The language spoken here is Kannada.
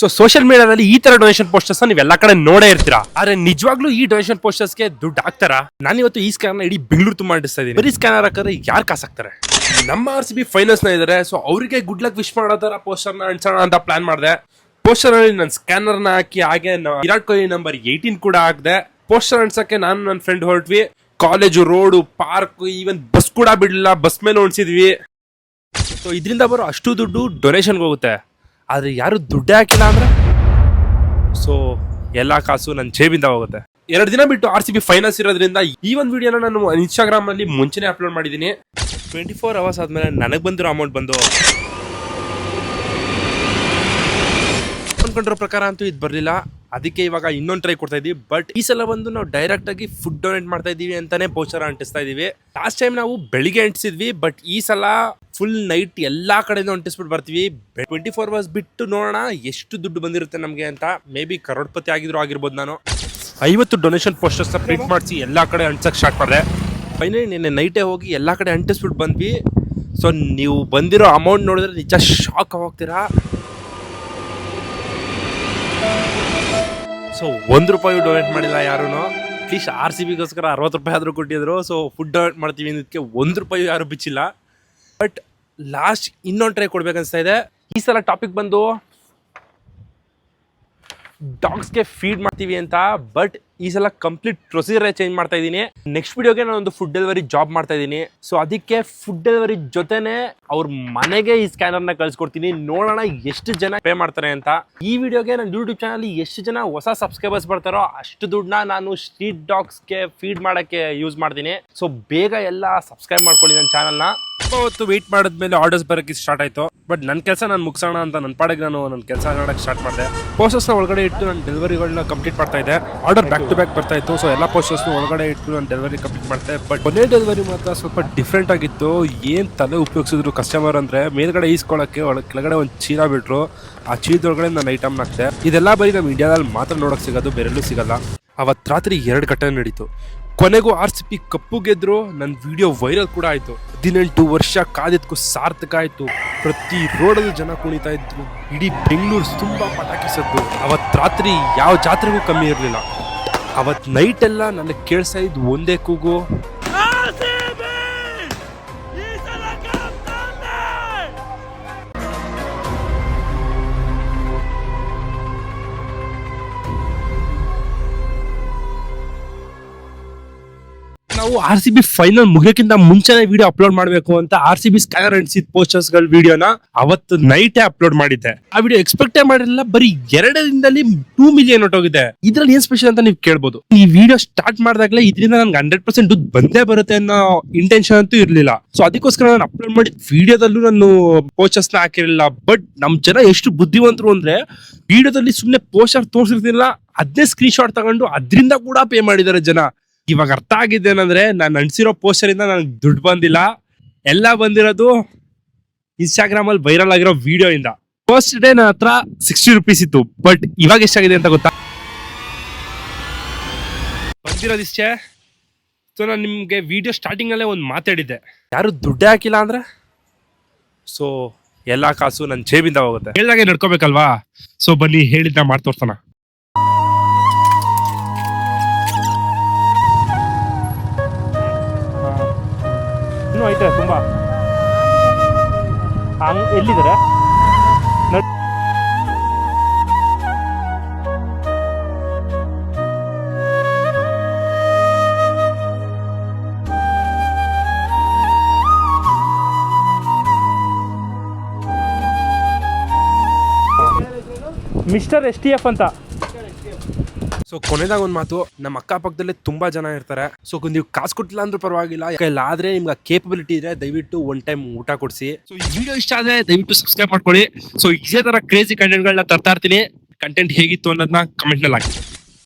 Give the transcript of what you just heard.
ಸೊ ಸೋಷಿಯಲ್ ಮೀಡಿಯಾದಲ್ಲಿ ಈ ತರ ಡೊನೇಷನ್ ಪೋಸ್ಟರ್ಸ್ ನೀವು ಎಲ್ಲಾ ಕಡೆ ನೋಡೇ ಇರ್ತೀರಾ? ಆದ್ರೆ ನಿಜವಾಗ್ಲೂ ಈ ಡೊನೇಷನ್ ಪೋಸ್ಟರ್ಸ್ಗೆ ದುಡ್ಡು ಹಾಕ್ತಾರಾ? ನಾನು ಇವತ್ತು ಈ ಸ್ಕ್ಯಾನ್ ಇಡೀ ಬೆಂಗಳೂರು ತುಂಬಾ ಬರೀ ಸ್ಕ್ಯಾನರ್ ಹಾಕಿದ್ರೆ ಯಾರು ಕಾಸು ಹಾಕ್ತಾರೆ? ನಮ್ಮ ಆರ್ ಸಿ ಬಿ ಫೈನಲ್ಸ್ನ ಇದಾರೆ ಸೊ ಅವರಿಗೆ ಗುಡ್ ಲಕ್ ವಿಶ್ ಮಾಡೋ ಪೋಸ್ಟರ್ನ ಅಂಟಿಸೋಣ ಅಂತ ಪ್ಲಾನ್ ಮಾಡಿದೆ. ಪೋಸ್ಟರ್ ಅಲ್ಲಿ ನನ್ನ ಸ್ಕ್ಯಾನರ್ನ ಹಾಕಿ, ಹಾಗೆ ವಿರಾಟ್ ಕೊಹ್ಲಿ ನಂಬರ್ ಏಯ್ಟೀನ್ ಕೂಡ ಹಾಕಿದೆ. ಪೋಸ್ಟರ್ ಅನ್ಸಕ್ಕೆ ನಾನು ನನ್ನ ಫ್ರೆಂಡ್ ಹೊರಟ್ವಿ. College road park even bus ಕೂಡ ಬಿಡ್ಲಿಲ್ಲ ಬಸ್ ಮೇಲೆ ಉಣ್ಸಿದ್ವಿ ಸೊ ಇದರಿಂದ ಬರೋ ಅಷ್ಟು ದುಡ್ಡು ಡೊನೇಷನ್ಗೆ ಹೋಗುತ್ತೆ. ಆದ್ರೆ ಯಾರು ದುಡ್ಡೇ ಹಾಕಿಲ್ಲ ಅಂದ್ರೆ? ಸೊ ಎಲ್ಲಾ ಕಾಸು ನನ್ನ ಜೇಬಿಂದ ಹೋಗುತ್ತೆ. ಎರಡು ದಿನ ಬಿಟ್ಟು ಆರ್ ಸಿ ಬಿ ಫೈನಲ್ಸ್ ಇರೋದ್ರಿಂದ ಈ ಒಂದು ವಿಡಿಯೋನ ನಾನು ಇನ್ಸ್ಟಾಗ್ರಾಮ್ ಅಲ್ಲಿ ಮುಂಚೆನೆ ಅಪ್ಲೋಡ್ ಮಾಡಿದ್ದೀನಿ. ಟ್ವೆಂಟಿ ಫೋರ್ ಅವರ್ಸ್ ಆದ್ಮೇಲೆ ನನಗೆ ಬಂದಿರೋ ಅಮೌಂಟ್ ಬಂದು ಅನ್ಕೊಂಡಿರೋ ಪ್ರಕಾರ ಅಂತೂ ಇದು ಬರಲಿಲ್ಲ. ಅದಕ್ಕೆ ಇವಾಗ ಇನ್ನೊಂದು ಟ್ರೈ ಕೊಡ್ತಾ ಇದ್ದೀವಿ ಬಟ್ ಈ ಸಲ ಬಂದು ನಾವು ಡೈರೆಕ್ಟ್ ಆಗಿ ಫುಡ್ ಡೊನೇಟ್ ಮಾಡ್ತಾ ಇದೀವಿ ಅಂತಾನೆ ಪೋಸ್ಟರ್ ಅಂಟಿಸ್ತಾ ಇದೀವಿ. ಲಾಸ್ಟ್ ಟೈಮ್ ನಾವು ಬೆಳಿಗ್ಗೆ ಅಂಟಿಸಿದ್ವಿ ಬಟ್ ಈ ಸಲ ಫುಲ್ ನೈಟ್ ಎಲ್ಲಾ ಕಡೆಯಿಂದ ಅಂಟಿಸ್ಬಿಟ್ಟು ಬರ್ತೀವಿ. ಟ್ವೆಂಟಿ ಫೋರ್ ಅವರ್ಸ್ ಬಿಟ್ಟು ನೋಡೋಣ ಎಷ್ಟು ದುಡ್ಡು ಬಂದಿರುತ್ತೆ ನಮಗೆ ಅಂತ. ಮೇ ಬಿ ಕರೋಡ್ಪತಿ ಆಗಿದ್ರು ಆಗಿರ್ಬೋದು ನಾನು. ಐವತ್ತು ಡೊನೇಷನ್ ಪೋಸ್ಟರ್ಸ್ ಪ್ರಿಂಟ್ ಮಾಡಿಸಿ ಎಲ್ಲಾ ಕಡೆ ಅಂಟಿಸಕ್ ಸ್ಟಾರ್ಟ್ ಮಾಡಿದೆ. ಫೈನಲಿ ನಿನ್ನೆ ನೈಟೇ ಹೋಗಿ ಎಲ್ಲ ಕಡೆ ಅಂಟಿಸ್ಬಿಟ್ಟು ಬಂದ್ವಿ. ಸೊ ನೀವು ಬಂದಿರೋ ಅಮೌಂಟ್ ನೋಡಿದ್ರೆ ನಿಜ ಶಾಕ್ ಹೋಗ್ತೀರಾ? ಸೊ ಒಂದು ರೂಪಾಯಿ ಡೊನೇಟ್ ಮಾಡಿಲ್ಲ ಯಾರೂ ಅಟ್ಲೀಸ್ಟ್ ಆರ್ ಸಿ ಬಿಗೋಸ್ಕರ ಅರವತ್ತು ರೂಪಾಯಿ ಆದರೂ ಕೊಟ್ಟಿದ್ರು. ಸೊ ಫುಡ್ ಡೊನೇಟ್ ಮಾಡ್ತೀವಿ ಅನ್ನೋದಕ್ಕೆ ಒಂದು ರೂಪಾಯಿ ಯಾರು ಬಿಚ್ಚಿಲ್ಲ. ಬಟ್ ಲಾಸ್ಟ್ ಇನ್ನೊಂದು ಟ್ರೈ ಕೊಡ್ಬೇಕನ್ಸ್ತಾ ಇದೆ. ಈ ಸಲ ಟಾಪಿಕ್ ಬಂದು ಡಾಗ್ಸ್ಗೆ ಫೀಡ್ ಮಾಡ್ತೀವಿ ಅಂತ ಬಟ್ ಈ ಸಲ ಕಂಪ್ಲೀಟ್ ಪ್ರೊಸೀಜರ್ ಚೇಂಜ್ ಮಾಡ್ತಾ ಇದ್ದೀನಿ. ನೆಕ್ಸ್ಟ್ ವಿಡಿಯೋಗೆ ನಾನು ಒಂದು ಫುಡ್ ಡೆಲಿವರಿ ಜಾಬ್ ಮಾಡ್ತಾ ಇದ್ದೀನಿ. ಸೊ ಅದಕ್ಕೆ ಫುಡ್ ಡೆಲಿವರಿ ಜೊತೆನೆ ಅವ್ರ ಮನೆಗೆ ಈ ಸ್ಕ್ಯಾನರ್ನ ಕಳ್ಸಿಕೊಡ್ತೀನಿ. ನೋಡೋಣ ಎಷ್ಟು ಜನ ಪೇ ಮಾಡ್ತಾರೆ ಅಂತ. ಈ ವಿಡಿಯೋಗೆ ನನ್ನ ಯೂಟ್ಯೂಬ್ ಚಾನಲ್ ಎಷ್ಟು ಜನ ಹೊಸ ಸಬ್ಸ್ಕ್ರೈಬರ್ಸ್ ಬರ್ತಾರೋ ಅಷ್ಟು ದುಡ್ಡನ್ನ ನಾನು ಸ್ಟ್ರೀಟ್ ಡಾಗ್ಸ್ಗೆ ಫೀಡ್ ಮಾಡೋಕ್ಕೆ ಯೂಸ್ ಮಾಡ್ತೀನಿ. ಸೊ ಬೇಗ ಎಲ್ಲ ಸಬ್ಸ್ಕ್ರೈಬ್ ಮಾಡ್ಕೊಳ್ಳಿ ನನ್ನ ಚಾನಲ್ನ ಹೊತ್ತು ವೆಯ್ಟ್ ಮಾಡಿದ್ಮೇಲೆ ಆರ್ಡರ್ಸ್ ಬರೋಕ್ಕೆ ಸ್ಟಾರ್ಟ್ ಆಯಿತು. ಬಟ್ ನನ್ನ ಕೆಲಸ ನಾನು ಮುಗಿಸೋಣ ಅಂತ ನನ್ನ ಪಾಡಿಗೆ ನಾನು ನನ್ನ ಕೆಲಸ ಮಾಡೋಕ್ಕೆ ಸ್ಟಾರ್ಟ್ ಮಾಡಿದೆ. ಪೋಸ್ಟರ್ಸ್ನ ಒಳಗಡೆ ಇಟ್ಟು ನಾನು ಡೆಲಿವರಿಗಳನ್ನ ಕಂಪ್ಲೀಟ್ ಮಾಡ್ತಾ ಇದ್ದೆ. ಆರ್ಡರ್ ಬ್ಯಾಕ್ ಟು ಬ್ಯಾಕ್ ಬರ್ತಾ ಇತ್ತು. ಸೊ ಎಲ್ಲ ಪೋಸ್ಟರ್ಸ್ನ ಒಳಗಡೆ ಇಟ್ಟು ನಾನು ಡೆಲಿವರಿ ಕಂಪ್ಲೀಟ್ ಮಾಡ್ತೆ ಬಟ್ ಕೊನೆ ಡೆಲಿವರಿ ಮಾತ್ರ ಸ್ವಲ್ಪ ಡಿಫ್ರೆಂಟ್ ಆಗಿತ್ತು. ಏನು ತಲೆ ಉಪಯೋಗಿಸಿದ್ರು ಕಸ್ಟಮರ್ ಅಂದರೆ ಮೇಲ್ಗಡೆ ಈಸ್ಕೊಳ್ಳೋಕ್ಕೆ ಒಳಗೆ ಕೆಳಗಡೆ ಒಂದು ಚೀಲ ಬಿಟ್ಟರು ಆ ಚೀಲದೊಳಗಡೆ ನನ್ನ ಐಟಮ್ ಹಾಕ್ತೆ ಇದೆಲ್ಲ ಬರೀ ನಮ್ಮ ಇಂಡಿಯಾದಲ್ಲಿ ಮಾತ್ರ ನೋಡೋಕೆ ಸಿಗೋದು, ಬೇರೆಲ್ಲೂ ಸಿಗಲ್ಲ. ಅವತ್ತು ರಾತ್ರಿ ಎರಡು ಘಟನೆ ನಡೀತು. ಕೊನೆಗೂ ಆರ್ ಸಿ ಪಿ ಕಪ್ಪು ಗೆದ್ರು ನನ್ನ ವಿಡಿಯೋ ವೈರಲ್ ಕೂಡ ಆಯಿತು. ಹದಿನೆಂಟು ವರ್ಷ ಕಾದಿದ್ಕು ಸಾರ್ಥಕ ಆಯಿತು. ಪ್ರತಿ ರೋಡಲ್ಲೂ ಜನ ಕುಣಿತಾ ಇದ್ರು, ಇಡೀ ಬೆಂಗಳೂರು ತುಂಬ ಪಟಾಕಿ ಸದ್ದು. ಅವತ್ತು ರಾತ್ರಿ ಯಾವ ಜಾತ್ರೆಗೂ ಕಮ್ಮಿ ಇರಲಿಲ್ಲ. ಅವತ್ತು ನೈಟೆಲ್ಲ ನನಗೆ ಕೇಳಿಸ್ತಾ ಇದ್ದು ಒಂದೇ ಕೂಗು. ನಾವು ಆರ್ ಸಿ ಬಿ ಫೈನಲ್ ಮುಗಿಯೋಕ್ಕಿಂತ ಮುಂಚೆನೇ ವಿಡಿಯೋ ಅಪ್ಲೋಡ್ ಮಾಡಬೇಕು ಅಂತ ಆರ್ ಸಿ ಬಿ ಸ್ಕ್ಯಾನರ್ ಅಂಟಿಸಿದ ಪೋಸ್ಟರ್ಸ್ಗಳ ವಿಡಿಯೋನ ಅವತ್ತು ನೈಟೇ ಅಪ್ಲೋಡ್ ಮಾಡಿದ್ದೆ. ಆ ವಿಡಿಯೋ ಎಕ್ಸ್ಪೆಕ್ಟೇ ಮಾಡಿರಲಿಲ್ಲ, ಬರೀ ಎರಡರಿಂದಲೇ ಟೂ ಮಿಲಿಯನ್ ಹೊಟ್ಟೋಗಿದೆ. ಇದ್ರಲ್ಲಿ ಏನ್ ಸ್ಪೆಷಲ್ ಅಂತ ನೀವು ಕೇಳ್ಬೋದು. ಈ ವಿಡಿಯೋ ಸ್ಟಾರ್ಟ್ ಮಾಡಿದಾಗಲೇ ಇದರಿಂದ ನನ್ಗೆ ಹಂಡ್ರೆಡ್ ಪರ್ಸೆಂಟ್ ದುಡ್ಡು ಬಂದೇ ಬರುತ್ತೆ ಅನ್ನೋ ಇಂಟೆನ್ಷನ್ ಅಂತೂ ಇರಲಿಲ್ಲ. ಸೊ ಅದಕ್ಕೋಸ್ಕರ ನಾನು ಅಪ್ಲೋಡ್ ಮಾಡಿದ ವಿಡಿಯೋದಲ್ಲೂ ನಾನು ಪೋಸ್ಟರ್ಸ್ನ ಹಾಕಿರಲಿಲ್ಲ. ಬಟ್ ನಮ್ ಜನ ಎಷ್ಟು ಬುದ್ಧಿವಂತರು ಅಂದ್ರೆ ವಿಡಿಯೋದಲ್ಲಿ ಸುಮ್ಮನೆ ಪೋಸ್ಟರ್ ತೋರಿಸಿರ್ತಿಲ್ಲ ಅದನ್ನೇ ಸ್ಕ್ರೀನ್ ಶಾಟ್ ತಗೊಂಡು ಅದರಿಂದ ಕೂಡ ಪೇ ಮಾಡಿದ್ದಾರೆ ಜನ. ಇವಾಗ ಅರ್ಥ ಆಗಿದ್ದೇನಂದ್ರೆ ಏನಂದ್ರೆ ನಾನು ಅನ್ಸಿರೋ ಪೋಸ್ಟರ್ ಇಂದ ನನಗೆ ದುಡ್ಡು ಬಂದಿಲ್ಲ. ಎಲ್ಲ ಬಂದಿರೋದು ಇನ್ಸ್ಟಾಗ್ರಾಮ್ ಅಲ್ಲಿ ವೈರಲ್ ಆಗಿರೋ ವಿಡಿಯೋ ಇಂದ. ಫಸ್ಟ್ ಡೇ ನನ್ನ ಹತ್ರ ಸಿಕ್ಸ್ಟಿ ರುಪೀಸ್ ಇತ್ತು ಬಟ್ ಇವಾಗ ಎಷ್ಟಾಗಿದೆ ಅಂತ ಗೊತ್ತಾ? ಬಂದಿರೋದಿಷ್ಟೇ ಸೊ ನಾನು ನಿಮಗೆ ವಿಡಿಯೋ ಸ್ಟಾರ್ಟಿಂಗ್ ಅಲ್ಲೇ ಒಂದು ಮಾತಾಡಿದ್ದೆ ಯಾರು ದುಡ್ಡೇ ಹಾಕಿಲ್ಲ ಅಂದ್ರೆ? ಸೊ ಎಲ್ಲಾ ಕಾಸು ನನ್ನ ಜೇಬಿಂದ ಹೋಗುತ್ತೆ. ಹೇಳ್ದಾಗೆ ನಡ್ಕೋಬೇಕಲ್ವಾ? ಸೊ ಬನ್ನಿ ಹೇಳಿದ್ದ ಮಾಡ್ತೋರ್ತಾನ ಇನ್ನೂ ಐತೆ ತುಂಬಾ. ಹಂಗ್ ಎಲ್ಲಿದ್ದಾರೆ? ಮಿಸ್ಟರ್ ಎಸ್ ಟಿ ಎಫ್ ಅಂತ. ಸೊ ಕೊನೆದಾಗ ಒಂದು ಮಾತು ನಮ್ಮ ಅಕ್ಕಪಕ್ಕದಲ್ಲೇ ತುಂಬಾ ಜನ ಇರ್ತಾರೆ. ಸೊ ನೀವು ಕಾಸು ಕೊಟ್ಟಿಲ್ಲ ಅಂದ್ರೂ ಪರವಾಗಿಲ್ಲ. ಆದ್ರೆ ನಿಮ್ಗೆ ಕೇಪಬಿಲಿಟಿ ಇದೆ ದಯವಿಟ್ಟು ಒನ್ ಟೈಮ್ ಊಟ ಕೊಡಿಸಿ. ಸೊ ಈ ವಿಡಿಯೋ ಇಷ್ಟ ಆದ್ರೆ ದಯವಿಟ್ಟು ಸಬ್ಸ್ಕ್ರೈಬ್ ಮಾಡ್ಕೊಳ್ಳಿ. ಸೊ ಇದೇ ತರ ಕ್ರೇಜಿ ಕಂಟೆಂಟ್ಗಳನ್ನ ತರ್ತಾ ಇರ್ತೀನಿ. ಕಂಟೆಂಟ್ ಹೇಗಿತ್ತು ಅನ್ನೋದನ್ನ ಕಮೆಂಟ್ನಲ್ಲಿ ಹಾಕಿ.